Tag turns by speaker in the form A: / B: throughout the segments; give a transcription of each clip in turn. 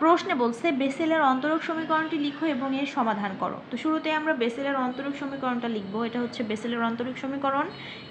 A: প্রশ্নে বলছে, বেসেলের অন্তরক সমীকরণটি লিখো এবং এর সমাধান করো। তো শুরুতে আমরা বেসেলের অন্তরক সমীকরণটা লিখব। এটা হচ্ছে বেসেলের অন্তরক সমীকরণ।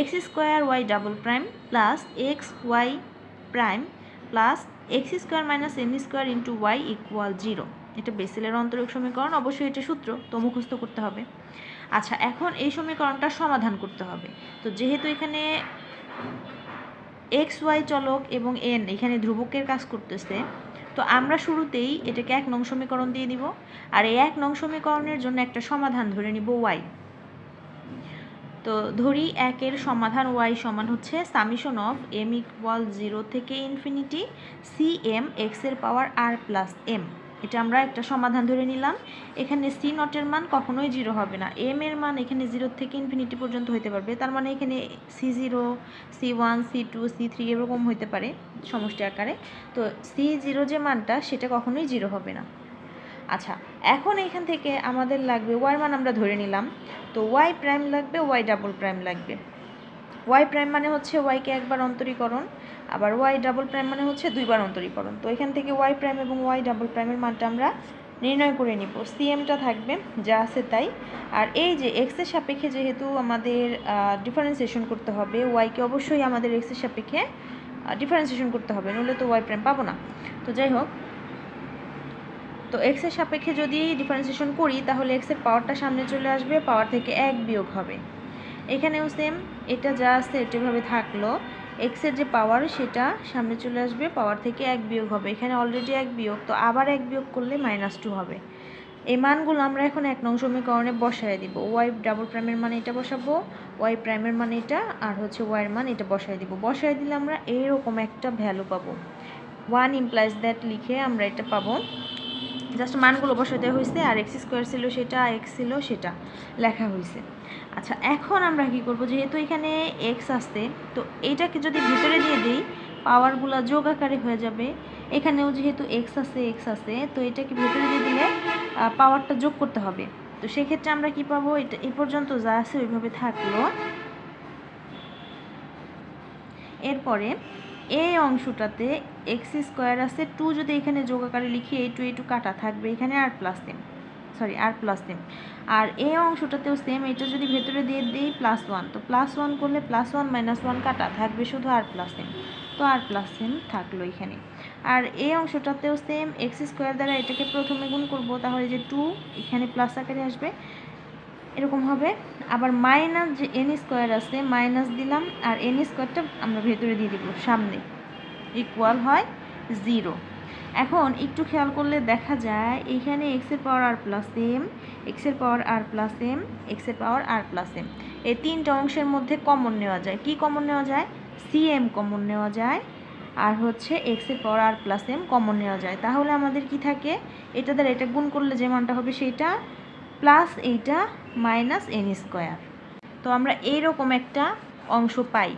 A: X square y double prime plus x y prime plus x square minus n square into y equal zero এটা বেসেলের অন্তরক সমীকরণ, অবশ্যই এটা সূত্র, তো মুখস্থ করতে হবে। আচ্ছা এখন এই সমীকরণটা সমাধান করতে হবে। তো যেহেতু এখানে এক্স ওয়াই চলক এবং এন এখানে ধ্রুবকের কাজ করতেছে তো আমরা শুরুতেই এটাকে এক নং সমীকরণ দিয়ে দিব, আর এই এক নং সমীকরণের জন্য একটা সমাধান ধরে নিব ওয়াই তো ধরি একের সমাধান ওয়াই সমান হচ্ছে summation of m equal zero থেকে ইনফিনিটি সি এম এক্সের পাওয়ার আর প্লাস এম এটা আমরা একটা সমাধান ধরে নিলাম। এখানে সি নটের মান কখনোই জিরো হবে না। এম এর মান এখানে জিরো থেকে ইনফিনিটি পর্যন্ত হতে পারবে। তার মানে এখানে c zero c one c two c three এরকম হতে পারে সমষ্টি আকারে। তো সি জিরো যে মানটা, সেটা কখনোই জিরো হবে না। আচ্ছা এখন এখান থেকে আমাদের লাগবে ওয়াই মান আমরা ধরে নিলাম। তো ওয়াই প্রাইম লাগবে ওয়াই ডাবল প্রাইম লাগবে। ওয়াই প্রাইম মানে হচ্ছে ওয়াইকে একবার অন্তরীকরণ, আবার ওয়াই ডাবল প্রাইম মানে হচ্ছে দুইবার অন্তরীকরণ। তো এখান থেকে ওয়াই প্রাইম এবং ওয়াই ডাবল প্রাইমের মানটা আমরা নির্ণয় করে নিব। সিএমটা থাকবে, যা আছে তাই। আর এই যে এক্সের সাপেক্ষে যেহেতু আমাদের ডিফারেন্সিয়েশন করতে হবে ওয়াইকে অবশ্যই আমাদের এক্সের সাপেক্ষে ডিফারেন্সিয়েশন করতে হবে, নইলে তো ওয়াই প্রাইম পাবো না। তো যাই হোক, তো এক্সের সাপেক্ষে যদি ডিফারেন্সিয়েশন করি, তাহলে এক্সের পাওয়ারটা সামনে চলে আসবে পাওয়ার থেকে এক বিয়োগ হবে। এখানেও সেম এটা যা আছে এটাভাবে থাকল। এক্সের যে পাওয়ার সেটা সামনে চলে আসবে পাওয়ার থেকে এক বিয়োগ হবে। এখানে অলরেডি এক বিয়োগ, তো আবার এক বিয়োগ করলে মাইনাস টু হবে। এই মানগুলো আমরা এখন এক নং সমীকরণে বসায় দিব। ওয়াই ডাবল প্রাইমের মান এটা বসাবো ওয়াই প্রাইমের মান এটা, আর হচ্ছে ওয়াইয়ের মান এটা বসায় দিব। বসায় দিলে আমরা এইরকম একটা ভ্যালু পাবো। ওয়ান ইমপ্লাইজ দ্যাট লিখে আমরা এটা পাবো। জাস্ট মানগুলো বসাতে হয়েছে আর এক্স স্কোয়ার ছিল সেটা এক্স ছিল সেটা লেখা হয়েছে আচ্ছা এখন আমরা কি করব? যেহেতু এখানে এক্স আসছে তো এইটাকে যদি ভিতরে দিয়ে দিই পাওয়ারগুলো যোগ আকারে হয়ে যাবে। এখানেও যেহেতু এক্স আছে এক্স আছে, তো এটাকে ভেতরে দিয়ে দিলে পাওয়ারটা যোগ করতে হবে। তো সেক্ষেত্রে আমরা কি পাবো? এটা এই পর্যন্ত যা আছে ওইভাবে থাকল। এরপরে এই অংশটাতে এক্স স্কোয়ার আছে টু যদি এখানে যোগ আকারে লিখি, এই টু এই টু কাটা থাকবে এখানে r plus m sorry r plus m আর এই অংশটাতেও সেম এটা যদি ভেতরে দিয়ে দিই প্লাস ওয়ান তো প্লাস ওয়ান করলে প্লাস ওয়ান মাইনাস ওয়ান কাটা থাকবে শুধু আর প্লাস এম তো আর প্লাস এম থাকল এখানে। আর এই অংশটাতেও সেম এক্স স্কোয়ার দ্বারা এটাকে প্রথমে গুণ করব, তাহলে যে টু এখানে প্লাস আকারে আসবে এরকম হবে। আবার মাইনাস যে এন স্কোয়ার আছে মাইনাস দিলাম আর এন স্কোয়ারটা আমরা ভেতরে দিয়ে দিব, সামনে। ইকুয়াল হয় জিরো এখন একটু খেয়াল করলে দেখা যায় এইখানে এক্সের পাওয়ার আর প্লাস এম এক্সের পাওয়ার আর প্লাস এম এক্সের পাওয়ার আর প্লাস এম এই তিনটা অংশের মধ্যে কমন নেওয়া যায়। কি কমন নেওয়া যায়? সি এম কমন নেওয়া যায়। আর হচ্ছে এক্সের power r plus m common নেওয়া যায়। তাহলে আমাদের কি থাকে? এটা দ্বারা এটা গুণ করলে যে মানটা হবে সেইটা প্লাস এইটা মাইনাস এন স্কোয়ার তো আমরা এইরকম একটা অংশ পাই।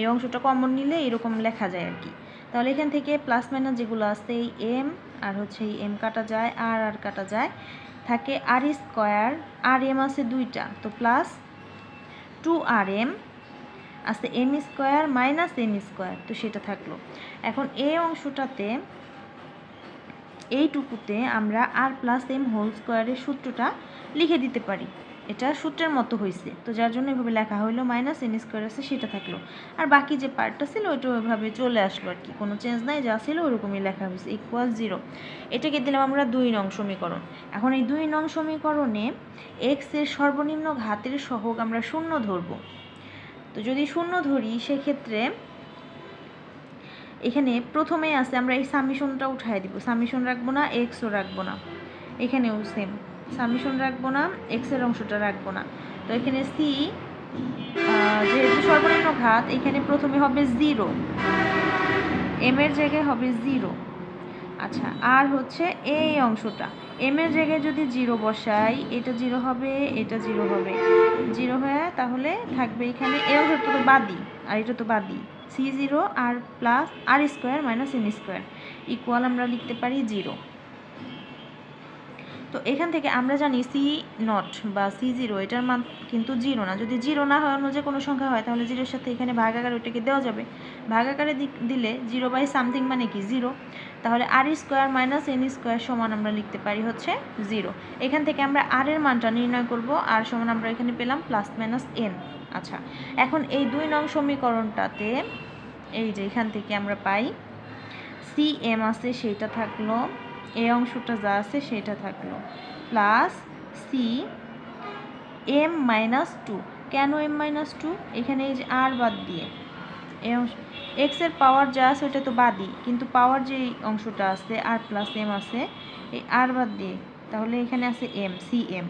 A: এই অংশটা কমন নিলে এরকম লেখা যায় আর কি। তাহলে এখান থেকে প্লাস মাইনাস যেগুলো আছে, এই এম আর হচ্ছে এই এম কাটা যায় আর আর কাটা যায়, থাকে আর স্কোয়ার আর এম আছে দুইটা। তো প্লাস টু আর এম আছে m square minus m square তো সেটা থাকল। এখন এই অংশটাতে এইটুকুতে আমরা আর প্লাস এম হোল স্কোয়ারের সূত্রটা লিখে দিতে পারি। এটা সূত্রের মতো হয়েছে তো যার জন্য এভাবে লেখা হইল মাইনাস এন স্কোয়ার আছে, সেটা থাকল। আর বাকি যে পার্টটা ছিল ওইটা ওইভাবে চলে আসলো আর কি। কোনো চেঞ্জ নাই, যা ছিল ওরকমই লেখা হয়েছে ইকুয়াল জিরো এটাকে দিলাম আমরা দুই নং সমীকরণ। এখন এই দুই নং সমীকরণে এক্সের সর্বনিম্ন ঘাতের সহগ আমরা শূন্য ধরবো। তো যদি শূন্য ধরি, সেক্ষেত্রে এখানে প্রথমেই আছে, আমরা এই সামিশনটা উঠাই দিব। সামিশন রাখব না এক্সও রাখব না। এখানেও সেম সামিশন রাখব না এক্সের অংশটা রাখব না। তো এখানে সি যেহেতু সর্বনিম্ন ঘাত, এখানে প্রথমে হবে জিরো এম এর জায়গায় হবে জিরো আচ্ছা আর হচ্ছে এই অংশটা। এম এর জায়গায় যদি জিরো বসাই, এটা জিরো হবে, এটা জিরো হবে। জিরো হয়ে তাহলে থাকবে এখানে এ অংশটা তো বাদি আর এটা তো বাদই। C zero r plus r square minus n square equal আমরা লিখতে পারি জিরো। তো এখান থেকে আমরা জানি সি নট বা সি জিরো এটার মান কিন্তু জিরো না। যদি জিরো না হয় অন্য যে কোনো সংখ্যা হয়, তাহলে জিরোর সাথে এখানে ভাগাকার ওইটাকে দেওয়া যাবে। ভাগাকারে দিলে জিরো বাই সামথিং মানে কি? জিরো তাহলে r square minus n square সমান আমরা লিখতে পারি হচ্ছে জিরো এখান থেকে আমরা আর এর মানটা নির্ণয় করব। আর সমান আমরা এখানে পেলাম প্লাস মাইনাস এন আচ্ছা এখন এই দুই নং সমীকরণটাতে এই যে এখান থেকে আমরা পাই সি এম আছে সেইটা থাকল এই অংশটা যা আছে সেটা থাকল। Plus c m minus two কেন এম মাইনাস টু এখানে এই যে আর বাদ দিয়ে। এই অংশ এক্সের পাওয়ার যা আছে ওটা তো বাদই, কিন্তু পাওয়ার যে অংশটা আছে আর প্লাস এম আছে, এই আর বাদ দিয়ে, তাহলে এখানে আছে এম সি এম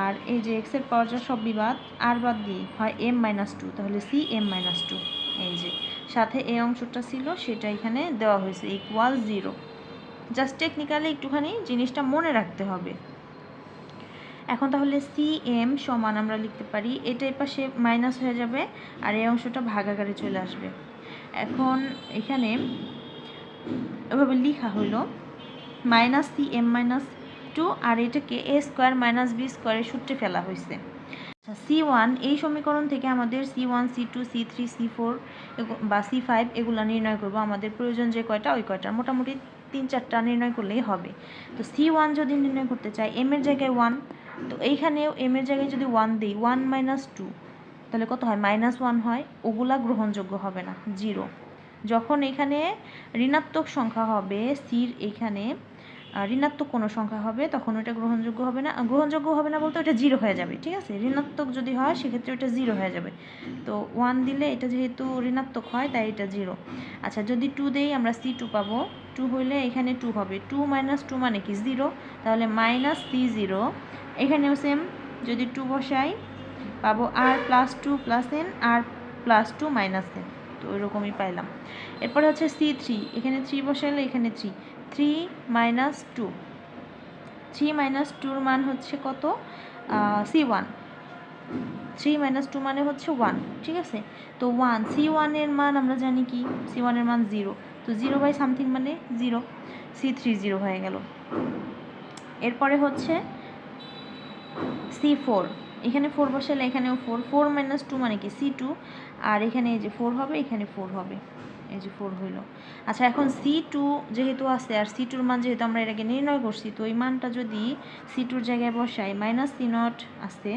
A: আর এই যে এক্সের পাওয়ার যা সব বিবাদ আর বাদ দিয়ে হয় এম মাইনাস টু তাহলে সি এম মাইনাস টু এই যে, সাথে এই অংশটা ছিল, সেটা এখানে দেওয়া হয়েছে ইকুয়াল জিরো জাস্ট টেকনিক্যালি একটুখানি জিনিসটা মনে রাখতে হবে। এখন তাহলে সি এম সমান আমরা লিখতে পারি, এটা এই পাশে মাইনাস হয়ে যাবে আর এই অংশটা ভাগাকারে চলে আসবে। এখন এখানে এভাবে লিখা হলো minus c m minus two আর এটাকে এ স্কোয়ার মাইনাস বি স্কোয়ারে সূত্রে ফেলা হয়েছে। সি ওয়ান এই সমীকরণ থেকে আমাদের c one c two c three c four বা সি ফাইভ এগুলো নির্ণয় করব। আমাদের প্রয়োজন যে কয়টা, ওই কয়টা। মোটামুটি তিন চারটা নির্ণয় করলেই হবে। তো সি ওয়ান যদি নির্ণয় করতে চাই, এম এর জায়গায় ওয়ান, তো এইখানেও এম এর জায়গায় যদি ওয়ান দিই, ওয়ান মাইনাস টু, তাহলে কত হয়? মাইনাস ওয়ান হয়, ওগুলা গ্রহণযোগ্য হবে না, জিরো। যখন এখানে ঋণাত্মক সংখ্যা হবে, সির এখানে ঋণাত্মক কোনো সংখ্যা হবে, তখন ওটা গ্রহণযোগ্য হবে না। গ্রহণযোগ্য হবে না বলতে ওটা জিরো হয়ে যাবে, ঠিক আছে? ঋণাত্মক যদি হয়, সেক্ষেত্রে ওটা জিরো হয়ে যাবে। তো ওয়ান দিলে এটা যেহেতু ঋণাত্মক হয়, তাই এটা জিরো আচ্ছা যদি টু দেই, আমরা সি টু পাবো। টু হইলে এখানে টু হবে। টু মাইনাস টু মানে কি? জিরো তাহলে মাইনাস সি জিরো এখানেও সেম যদি টু বসাই, পাবো r plus two plus n r plus two minus n তো ওইরকমই পাইলাম। এরপরে হচ্ছে সি থ্রি এখানে থ্রি বসাইলে এখানে three three minus two three minus টুর মান হচ্ছে কত? C one three minus two মানে হচ্ছে ওয়ান ঠিক আছে? তো ওয়ান সি ওয়ানের মান আমরা জানি কি? সি ওয়ানের মান জিরো তো জিরো বাই সামথিং মানে জিরো সি থ্রি জিরো হয়ে গেল। এরপরে হচ্ছে সি ফোর এখানে ফোর বসালে এখানেও ফোর ফোর মাইনাস টু মানে কি? সি টু আর এখানে যে ফোর হবে, এখানে ফোর হবে। এই যে ফোর হইল। আচ্ছা এখন সি টু যেহেতু আছে, আর সি টুর মান যেহেতু আমরা এটাকে নির্ণয় করছি, তো এই মানটা যদি সি টুর জায়গায় বসাই মাইনাস সি নট আছে,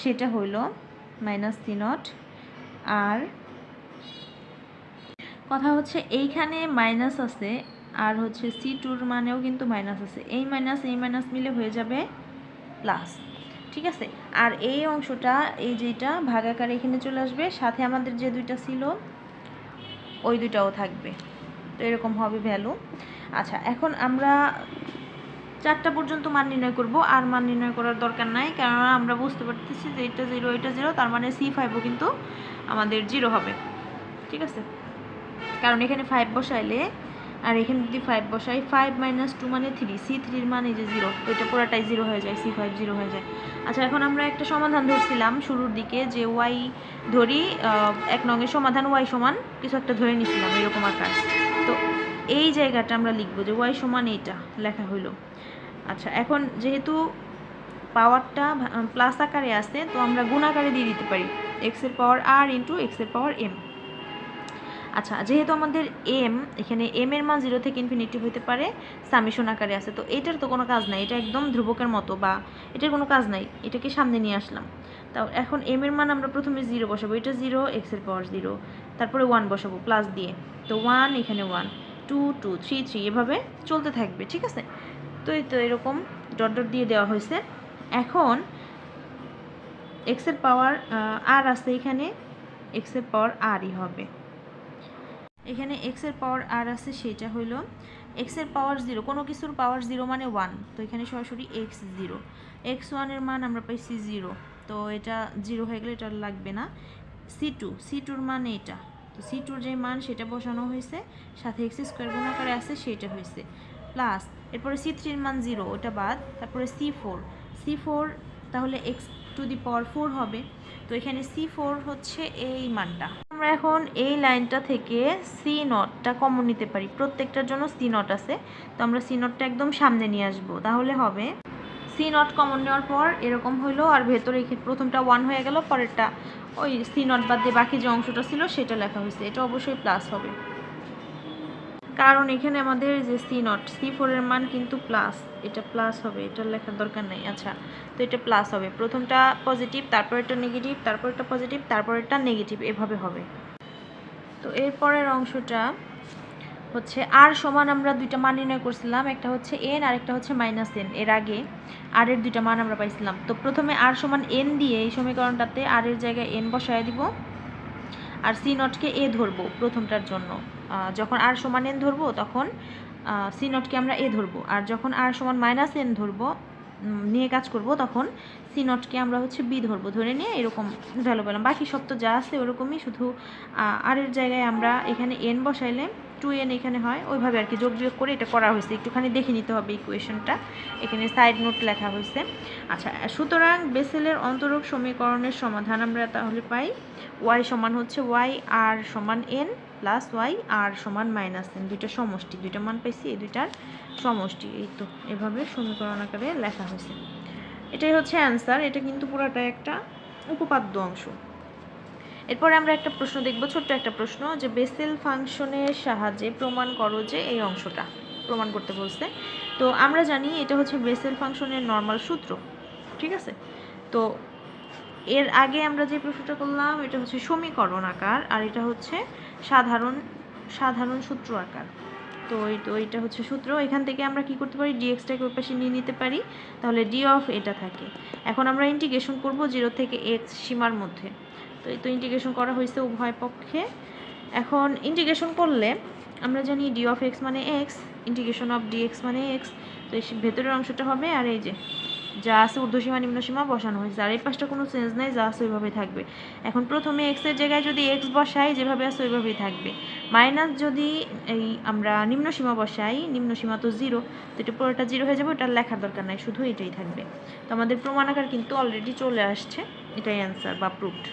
A: সেটা হইল মাইনাস সি নট আর কথা হচ্ছে এইখানে মাইনাস আছে, আর হচ্ছে সি টুর মানেও কিন্তু মাইনাস আছে। এই মাইনাস এই মাইনাস মিলে হয়ে যাবে প্লাস ঠিক আছে? আর এই অংশটা, এই যেটা ভাগাকার এখানে চলে আসবে, সাথে আমাদের যে দুইটা ছিল ওই দুটাও থাকবে। তো এরকম হবে ভ্যালু আচ্ছা এখন আমরা চারটা পর্যন্ত মান নির্ণয় করব। আর মান নির্ণয় করার দরকার নাই কারণ আমরা বুঝতে পারতেছি যে এটা জিরো এটা জিরো তার মানে সি ফাইভও কিন্তু আমাদের জিরো হবে। ঠিক আছে? কারণ এখানে ফাইভ বসাইলে আর এখানে যদি ফাইভ বসাই ফাইভ মাইনাস টু মানে থ্রি সি থ্রির মানে যে জিরো এটা পুরোটাই জিরো হয়ে যায় সি ফাইভ জিরো হয়ে যায়। আচ্ছা এখন আমরা একটা সমাধান ধরছিলাম শুরুর দিকে, যে ওয়াই ধরি এক নঙের সমাধান ওয়াই সমান, কিছু একটা ধরে নিছিলাম, এরকম আকার। তো এই জায়গাটা আমরা লিখব যে ওয়াই সমান এইটা, লেখা হইল। আচ্ছা এখন যেহেতু পাওয়ারটা প্লাস আকারে আছে, তো আমরা গুণ আকারে দিয়ে দিতে পারি এক্সের পাওয়ার আর ইন্টু এক্সের পাওয়ার এম আচ্ছা যেহেতু আমাদের এম এখানে এম এর মান জিরো থেকে ইনফিনিটি হতে পারে সামিশন আকারে আছে, তো এটার তো কোনো কাজ নাই, এটা একদম ধ্রুবকের মতো বা এটার কোনো কাজ নাই, এটাকে সামনে নিয়ে আসলাম। তাও এখন এম এর মান আমরা প্রথমে জিরো বসাবো, এটা জিরো এক্সের পাওয়ার জিরো তারপরে ওয়ান বসাবো প্লাস দিয়ে। তো ওয়ান এখানে one two two three three এভাবে চলতে থাকবে, ঠিক আছে? তো এই তো এরকম ডট ডট দিয়ে দেওয়া হয়েছে। এখন এক্সের পাওয়ার আর আছে এখানে এক্সের পাওয়ার আরই হবে। এখানে এক্সের পাওয়ার আর আছে, সেটা হইল এক্সের পাওয়ার জিরো কোনো কিছুর পাওয়ার জিরো মানে ওয়ান তো এখানে সরাসরি এক্স জিরো এক্স ওয়ানের মান আমরা পাইছি জিরো তো এটা জিরো হয়ে গেলে এটা লাগবে না। সি টু সি টুর মান এটা, তো সি টুর যে মান সেটা বসানো হয়েছে, সাথে এক্স স্কোয়ার গুণাকারে আছে, সেটা হয়েছে। প্লাস এরপরে সি থ্রির মান জিরো ওটা বাদ, তারপরে সি ফোর সি ফোর তাহলে x to the power four হবে, তো এখানে সি ফোর হচ্ছে এই মানটা। আমরা এখন এই লাইনটা থেকে সি নটটা কমন নিতে পারি। প্রত্যেকটার জন্য সি নট আছে। তো আমরা সি নটটা একদম সামনে নিয়ে আসব। তাহলে হবে সি নট কমন নেওয়ার পর এরকম হইল আর ভেতরে প্রথমটা ওয়ান হয়ে গেল, পরেরটা ওই সি নট বাদ দিয়ে বাকি যে অংশটা ছিল সেটা লেখা হয়েছে। এটা অবশ্যই প্লাস হবে। কারণ এখানে আমাদের যে সি নট সি ফোরের মান কিন্তু প্লাস এটা প্লাস হবে, এটা লেখার দরকার নেই। আচ্ছা তো এটা প্লাস হবে। প্রথমটা পজিটিভ তারপর এটা নেগেটিভ তারপর এটা পজিটিভ তারপর এটা নেগেটিভ এভাবে হবে। তো এরপরের অংশটা হচ্ছে আর সমান আমরা দুইটা মান নির্ণয় করছিলাম, একটা হচ্ছে এন আর একটা হচ্ছে মাইনাস এন এর আগে আর এর দুইটা মান আমরা পাইছিলাম। তো প্রথমে আর সমান এন দিয়ে এই সমীকরণটাতে আর এর জায়গায় এন বসায় দিব, আর সি নটকে এ ধরবো প্রথমটার জন্য। যখন আর সমান এন ধরবো, তখন সি নটকে আমরা এ ধরবো। আর যখন আর সমান মাইনাস এন ধরবো নিয়ে কাজ করব, তখন সি নটকে আমরা হচ্ছে বি ধরবো। ধরে নিয়ে এরকম ভ্যালু পেলাম। বাকি সব তো যা আছে ওরকমই, শুধু আর এর জায়গায় আমরা এখানে এন বসাইলে টু এন এখানে হয়, ওইভাবে আর কি যোগ বিয়োগ করে এটা করা হয়েছে। একটুখানি দেখে নিতে হবে ইকুয়েশনটা এখানে সাইড নোট লেখা হয়েছে। আচ্ছা সুতরাং বেসেলের অন্তরক সমীকরণের সমাধান আমরা তাহলে পাই। ওয়াই সমান হচ্ছে ওয়াই আর সমান এন প্লাস ওয়াই আর সমান মাইনাস এন দুইটা সমষ্টি। দুইটা মান পাইছি, এই দুইটার সমষ্টি। এই তো, এভাবে সমীকরণ আকারে লেখা হয়েছে। এটাই হচ্ছে অ্যান্সার এটা কিন্তু পুরাটা একটা উপপাদ্য অংশ। এরপরে আমরা একটা প্রশ্ন দেখব, ছোট্ট একটা প্রশ্ন, যে বেসেল ফাংশনের সাহায্যে প্রমাণ করো যে এই অংশটা, প্রমাণ করতে বলছে। তো আমরা জানি এটা হচ্ছে বেসেল ফাংশনের নর্মাল সূত্র, ঠিক আছে? তো এর আগে আমরা যে প্রশ্নটা করলাম, এটা হচ্ছে সমীকরণ আকার, আর এটা হচ্ছে সাধারণ সাধারণ সূত্র আকার। তো তো এইটা হচ্ছে সূত্র। এখান থেকে আমরা কি করতে পারি? ডিএক্সটাকে ওই পাশে নিয়ে নিতে পারি। তাহলে ডি অফ এটা থাকে। এখন আমরা ইন্টিগ্রেশন করব জিরো থেকে এক্স সীমার মধ্যে। তো এই তো ইন্টিগ্রেশন করা হয়েছে উভয় পক্ষে। এখন ইন্টিগ্রেশন করলে আমরা জানি ডি অফ এক্স মানে x integration of d x মানে এক্স তো এই ভেতরের অংশটা হবে আর এই যে যা আছে ঊর্ধ্বসীমা নিম্নসীমা বসানো হয়েছে। আর এই পাশটা কোনো চেঞ্জ নাই, যা আছে ওইভাবেই থাকবে। এখন প্রথমে এক্সের জায়গায় যদি এক্স বসাই, যেভাবে আছে ওইভাবেই থাকবে। মাইনাস যদি এই আমরা নিম্নসীমা বসাই নিম্নসীমা তো জিরো তো এটা পুরোটা জিরো হয়ে যাবে ওটা লেখার দরকার নাই, শুধু এটাই থাকবে। তো আমাদের প্রমাণ আকার কিন্তু অলরেডি চলে আসছে, এটাই অ্যান্সার বা প্রুফড